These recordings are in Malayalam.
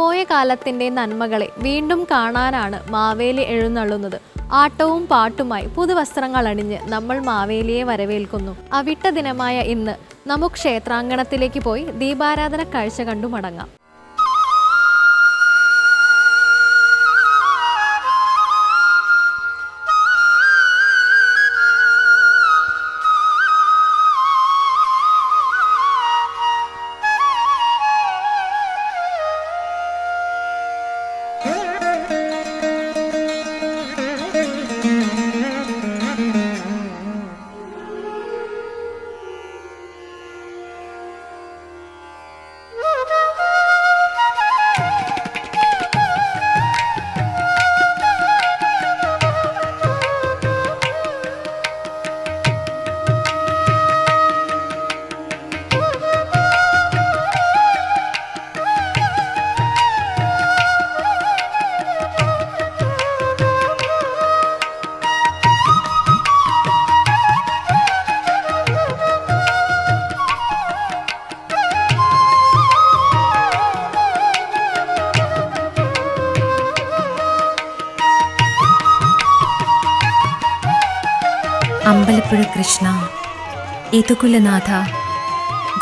പോയ കാലത്തിന്റെ നന്മകളെ വീണ്ടും കാണാനാണ് മാവേലി എഴുന്നള്ളുന്നത്. ആട്ടവും പാട്ടുമായി പുതുവസ്ത്രങ്ങൾ അണിഞ്ഞ് നമ്മൾ മാവേലിയെ വരവേൽക്കുന്നു. അവിട്ട ദിനമായ ഇന്ന് നമുക്ക് ക്ഷേത്രാങ്കണത്തിലേക്ക് പോയി ദീപാരാധന കാഴ്ച കണ്ടു മടങ്ങാം. കൃഷ്ണ ഏതുകുലനാഥ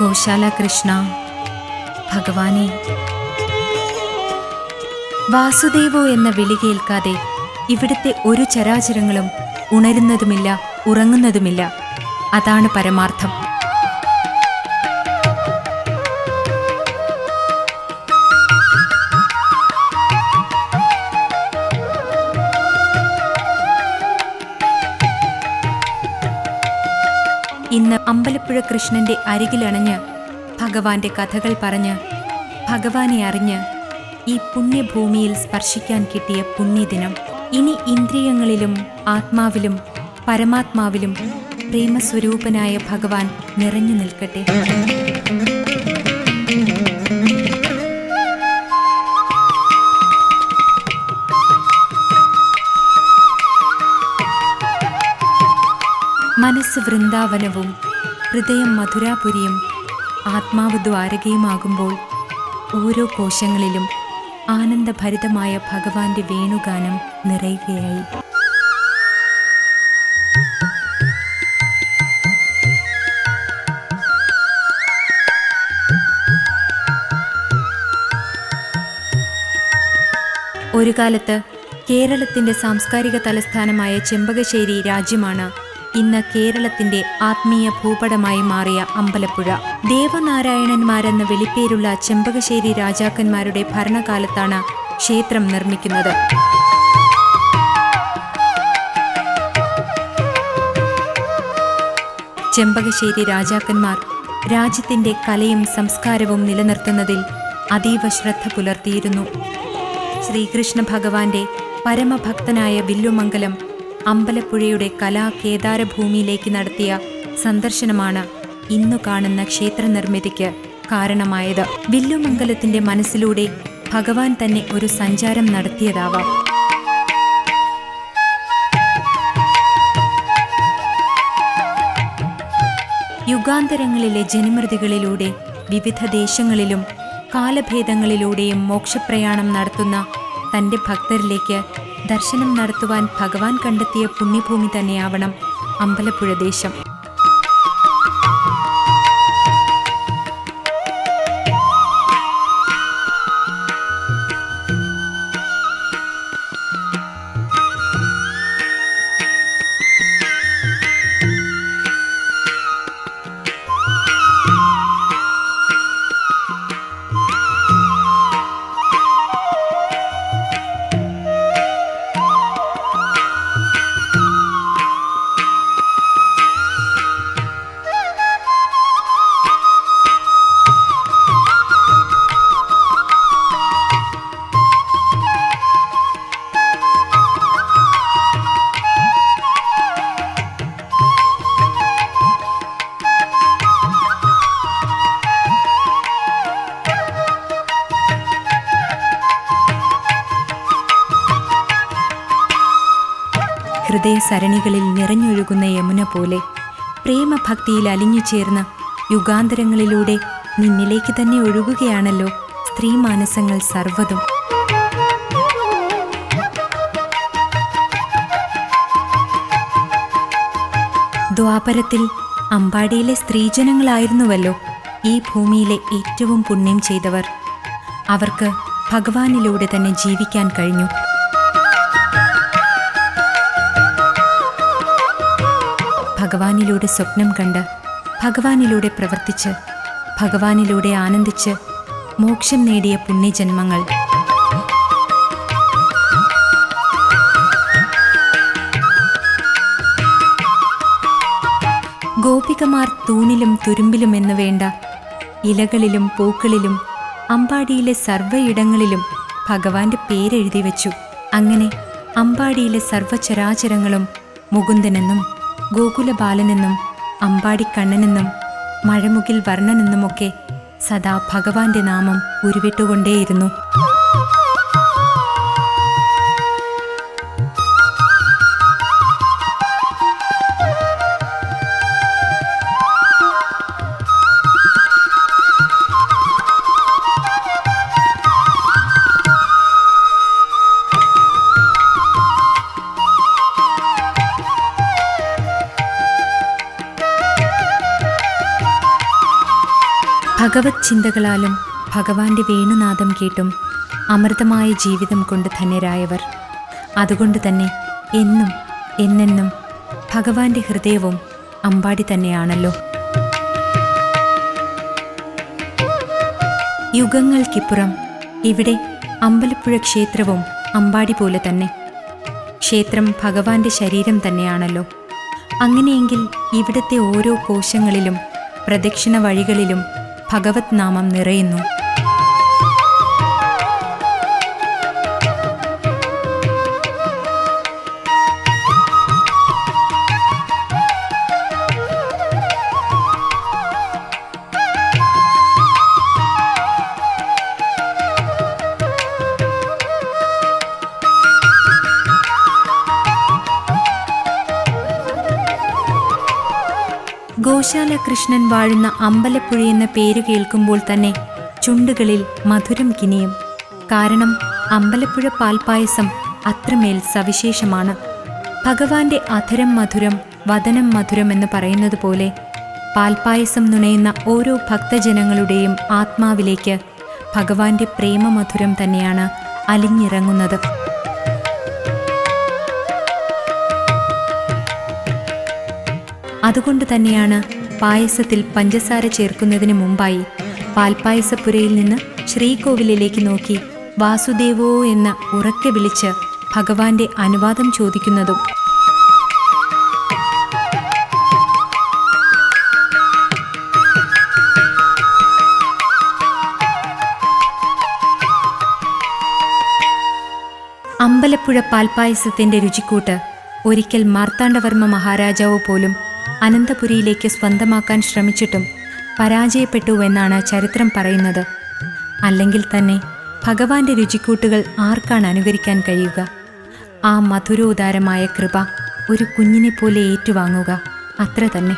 ഗോശാല കൃഷ്ണ ഭഗവാനെ. വാസുദേവോ എന്ന വിളി കേൾക്കാതെ ഇവിടുത്തെ ഒരു ചരാചരങ്ങളും ഉണരുന്നതുമില്ല ഉറങ്ങുന്നതുമില്ല. അതാണ് പരമാർത്ഥം. ഇന്ന് അമ്പലപ്പുഴ കൃഷ്ണന്റെ അരികിലണഞ്ഞ് ഭഗവാന്റെ കഥകൾ പറഞ്ഞ് ഭഗവാനെ അറിഞ്ഞ് ഈ പുണ്യഭൂമിയിൽ സ്പർശിക്കാൻ കിട്ടിയ പുണ്യദിനം. ഇനി ഇന്ദ്രിയങ്ങളിലും ആത്മാവിലും പരമാത്മാവിലും പ്രേമസ്വരൂപനായ ഭഗവാൻ നിറഞ്ഞു നിൽക്കട്ടെ. മനസ്സ് വൃന്ദാവനവും ഹൃദയം മധുരാപുരിയും ആത്മാവ് ദ്വാരകയുമാകുമ്പോൾ ഓരോ കോശങ്ങളിലും ആനന്ദഭരിതമായ ഭഗവാന്റെ വേണുഗാനം നിറയുകയായി. ഒരു കാലത്ത് കേരളത്തിന്റെ സാംസ്കാരിക തലസ്ഥാനമായ ചെമ്പകശ്ശേരി രാജ്യമാണ് ഇന്ന് കേരളത്തിന്റെ ആത്മീയ ഭൂപടമായി മാറിയ അമ്പലപ്പുഴ. ദേവനാരായണന്മാരെന്ന വെളിപ്പേരുള്ള ചെമ്പകശ്ശേരി രാജാക്കന്മാരുടെ ഭരണകാലത്താണ് ക്ഷേത്രം നിർമ്മിക്കുന്നത്. ചെമ്പകശ്ശേരി രാജാക്കന്മാർ രാജ്യത്തിന്റെ കലയും സംസ്കാരവും നിലനിർത്തുന്നതിൽ അതീവ ശ്രദ്ധ പുലർത്തിയിരുന്നു. ശ്രീകൃഷ്ണ ഭഗവാന്റെ പരമഭക്തനായ വില്ലുമംഗലം അമ്പലപ്പുഴയുടെ കലാകേദാരഭൂമിയിലേക്ക് നടത്തിയ സന്ദർശനമാണ് ഇന്നു കാണുന്ന ക്ഷേത്ര നിർമ്മിതിക്ക് കാരണമായത്. വില്ലുമംഗലത്തിന്റെ മനസ്സിലൂടെ ഭഗവാൻ തന്നെ ഒരു സഞ്ചാരം നടത്തിയതാവാം. യുഗാന്തരങ്ങളിലെ ജനമൃതികളിലൂടെ വിവിധ ദേശങ്ങളിലും കാലഭേദങ്ങളിലൂടെയും മോക്ഷപ്രയാണം നടത്തുന്ന തന്റെ ഭക്തരിലേക്ക് ദർശനം നടത്തുവാൻ ഭഗവാൻ കണ്ടെത്തിയ പുണ്യഭൂമി തന്നെയാവണം അമ്പലപ്പുഴ ദേശം. ഹൃദയസരണികളിൽ നിറഞ്ഞൊഴുകുന്ന യമുന പോലെ പ്രേമഭക്തിയിൽ അലിഞ്ഞു ചേർന്ന യുഗാന്തരങ്ങളിലൂടെ നിന്നിലേക്ക് തന്നെ ഒഴുകുകയാണല്ലോ സ്ത്രീ മാനസങ്ങൾ സർവതും. ദ്വാപരത്തിൽ അമ്പാടിയിലെ സ്ത്രീജനങ്ങളായിരുന്നുവല്ലോ ഈ ഭൂമിയിലെ ഏറ്റവും പുണ്യം ചെയ്തവർ. അവർക്ക് ഭഗവാനിലൂടെ തന്നെ ജീവിക്കാൻ കഴിഞ്ഞു. ഭഗവാനിലൂടെ സ്വപ്നം കണ്ട് ഭഗവാനിലൂടെ പ്രവർത്തിച്ച് ഭഗവാനിലൂടെ ആനന്ദിച്ച് മോക്ഷം നേടിയ പുണ്യജന്മങ്ങൾ. ഗോപികമാർ തൂണിലും തുരുമ്പിലും എന്ന് വേണ്ട ഇലകളിലും പൂക്കളിലും അമ്പാടിയിലെ സർവയിടങ്ങളിലും ഭഗവാന്റെ പേരെഴുതി വച്ചു. അങ്ങനെ അമ്പാടിയിലെ സർവചരാചരങ്ങളും മുകുന്ദനെന്നും ഗോകുലബാലനെന്നും അമ്പാടിക്കണ്ണനെന്നും മഴമുകിൽ വർണനെന്നുമൊക്കെ സദാ ഭഗവാന്റെ നാമം ഉരുവിട്ടുകൊണ്ടേയിരുന്നു. ഭഗവത് ചിന്തകളാലും ഭഗവാന്റെ വേണുനാദം കേട്ടും അമൃതമായ ജീവിതം കൊണ്ട് ധന്യരായവർ. അതുകൊണ്ട് തന്നെ എന്നും എന്നെന്നും ഭഗവാന്റെ ഹൃദയവും അമ്പാടി തന്നെയാണല്ലോ. യുഗങ്ങൾക്കിപ്പുറം ഇവിടെ അമ്പലപ്പുഴ ക്ഷേത്രവും അമ്പാടി പോലെ തന്നെ. ക്ഷേത്രം ഭഗവാന്റെ ശരീരം തന്നെയാണല്ലോ. അങ്ങനെയെങ്കിൽ ഇവിടുത്തെ ഓരോ കോശങ്ങളിലും പ്രദക്ഷിണ വഴികളിലും ഭഗവത് നാമം നിറയുന്നു. ഗോശാല കൃഷ്ണൻ വാഴുന്ന അമ്പലപ്പുഴ എന്ന പേര് കേൾക്കുമ്പോൾ തന്നെ ചുണ്ടുകളിൽ മധുരം കിനിയും. കാരണം അമ്പലപ്പുഴ പാൽപ്പായസം അത്രമേൽ സവിശേഷമാണ്. ഭഗവാന്റെ അധരം മധുരം വതനം മധുരം എന്ന് പറയുന്നത് പോലെ പാൽപ്പായസം നുണയുന്ന ഓരോ ഭക്തജനങ്ങളുടെയും ആത്മാവിലേക്ക് ഭഗവാന്റെ പ്രേമമധുരം തന്നെയാണ് അലിഞ്ഞിറങ്ങുന്നത്. അതുകൊണ്ട് തന്നെയാണ് പായസത്തിൽ പഞ്ചസാര ചേർക്കുന്നതിന് മുമ്പായി പാൽപ്പായസപ്പുരയിൽ നിന്ന് ശ്രീകോവിലിലേക്ക് നോക്കി വാസുദേവോ എന്ന് ഉറക്കെ വിളിച്ച് ഭഗവാന്റെ അനുവാദം ചോദിക്കുന്നതും. അമ്പലപ്പുഴ പാൽപ്പായസത്തിന്റെ രുചിക്കൂട്ട് ഒരിക്കൽ മാർത്താണ്ഡവർമ്മ മഹാരാജാവ് പോലും അനന്തപുരിയിലേക്ക് സ്വന്തമാക്കാൻ ശ്രമിച്ചിട്ടും പരാജയപ്പെട്ടു എന്നാണ് ചരിത്രം പറയുന്നത്. അല്ലെങ്കിൽ തന്നെ ഭഗവാന്റെ രുചിക്കൂട്ടുകൾ ആർക്കാണ് അനുകരിക്കാൻ കഴിയുക? ആ മധുരോദാരമായ കൃപ ഒരു കുഞ്ഞിനെപ്പോലെ ഏറ്റുവാങ്ങുക. അത്ര തന്നെ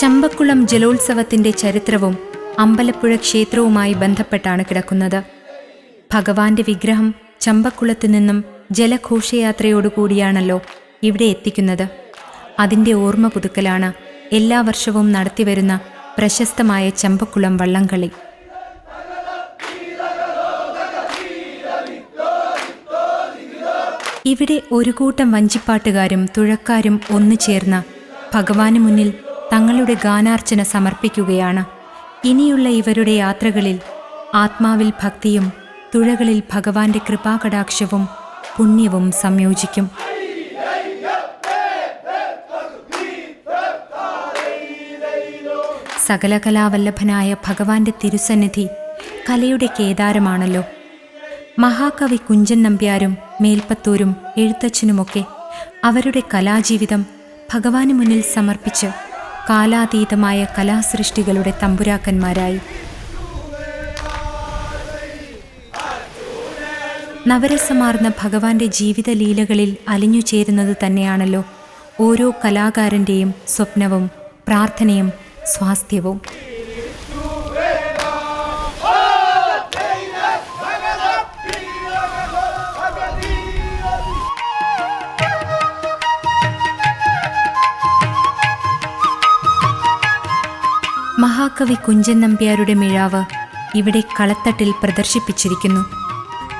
ചമ്പക്കുളം ജലോത്സവത്തിന്റെ ചരിത്രവും അമ്പലപ്പുഴ ക്ഷേത്രവുമായി ബന്ധപ്പെട്ടാണ് കിടക്കുന്നത്. ഭഗവാന്റെ വിഗ്രഹം ചമ്പക്കുളത്തു നിന്നും ജലഘോഷയാത്രയോടുകൂടിയാണല്ലോ ഇവിടെ എത്തിക്കുന്നത്. അതിന്റെ ഓർമ്മ പുതുക്കലാണ് എല്ലാ വർഷവും നടത്തിവരുന്ന പ്രശസ്തമായ ചമ്പക്കുളം വള്ളംകളി. ഇവിടെ ഒരു കൂട്ടം വഞ്ചിപ്പാട്ടുകാരും തുഴക്കാരും ഒന്നു ചേർന്ന് ഭഗവാന് മുന്നിൽ തങ്ങളുടെ ഗാനാർച്ചന സമർപ്പിക്കുകയാണ്. ഇനിയുള്ള ഇവരുടെ യാത്രകളിൽ ആത്മാവിൽ ഭക്തിയും തുഴകളിൽ ഭഗവാന്റെ കൃപാകടാക്ഷവും പുണ്യവും സംയോജിക്കും. സകലകലാവല്ലഭനായ ഭഗവാന്റെ തിരുസന്നിധി കലയുടെ കേദാരമാണല്ലോ. മഹാകവി കുഞ്ചൻ നമ്പ്യാരും മേൽപ്പത്തൂരും എഴുത്തച്ഛനുമൊക്കെ അവരുടെ കലാജീവിതം ഭഗവാന് മുന്നിൽ സമർപ്പിച്ച് കാലാതീതമായ കലാസൃഷ്ടികളുടെ തമ്പുരാക്കന്മാരായി. നവരസമാർന്ന ഭഗവാന്റെ ജീവിത ലീലകളിൽ അലിഞ്ഞു ചേരുന്നത് തന്നെയാണല്ലോ ഓരോ കലാകാരന്റെയും സ്വപ്നവും പ്രാർത്ഥനയും സ്വാസ്ഥ്യവും. മഹാകവി കുഞ്ചൻ നമ്പ്യാരുടെ മിഴാവ് ഇവിടെ കളത്തട്ടിൽ പ്രദർശിപ്പിച്ചിരിക്കുന്നു.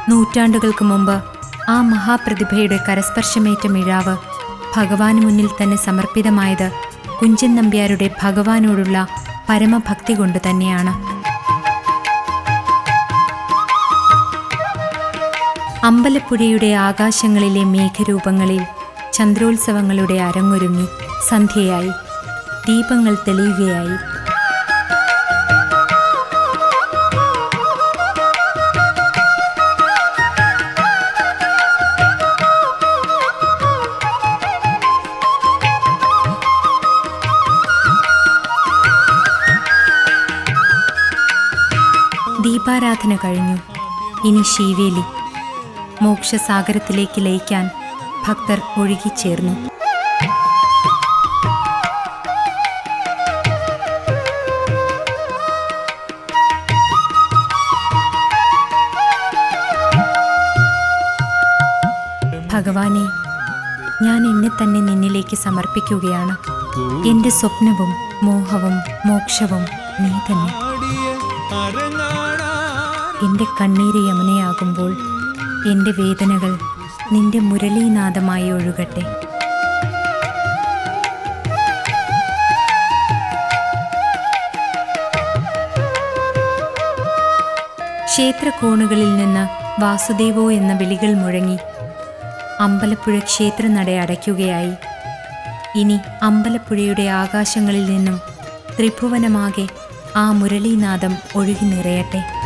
നൂറ്റാണ്ടുകൾക്ക് മുമ്പ് ആ മഹാപ്രതിഭയുടെ കരസ്പർശമേറ്റ മിഴാവ് ഭഗവാന് മുന്നിൽ തന്നെ സമർപ്പിതമായത് കുഞ്ചൻ നമ്പ്യാരുടെ ഭഗവാനോടുള്ള പരമഭക്തി കൊണ്ട് തന്നെയാണ്. അമ്പലപ്പുഴയുടെ ആകാശങ്ങളിലെ മേഘരൂപങ്ങളിൽ ചന്ദ്രോത്സവങ്ങളുടെ അരങ്ങൊരുങ്ങി സന്ധ്യയായി. ദീപങ്ങൾ തെളിയുകയായി. ദീപാരാധന കഴിഞ്ഞു. ഇനി ശീവേലി മോക്ഷസാഗരത്തിലേക്ക് ലയിക്കാൻ ഭക്തർ ഒഴുകിച്ചേർന്നു. ഭഗവാനെ ഞാൻ എന്നെ തന്നെ നിന്നിലേക്ക് സമർപ്പിക്കുകയാണ്. എന്റെ സ്വപ്നവും മോഹവും മോക്ഷവും നീ തന്നെ. എന്റെ കണ്ണീര് യമുനയാകുമ്പോൾ എന്റെ വേദനകൾ നിന്റെ മുരളീനാഥമായി ഒഴുകട്ടെ. ക്ഷേത്രകോണുകളിൽ നിന്ന് വാസുദേവോ എന്ന വിളികൾ മുഴങ്ങി അമ്പലപ്പുഴ ക്ഷേത്രനട അടയ്ക്കുകയായി. ഇനി അമ്പലപ്പുഴയുടെ ആകാശങ്ങളിൽ നിന്നും ത്രിഭുവനമാകെ ആ മുരളീനാദം ഒഴുകി നിറയട്ടെ.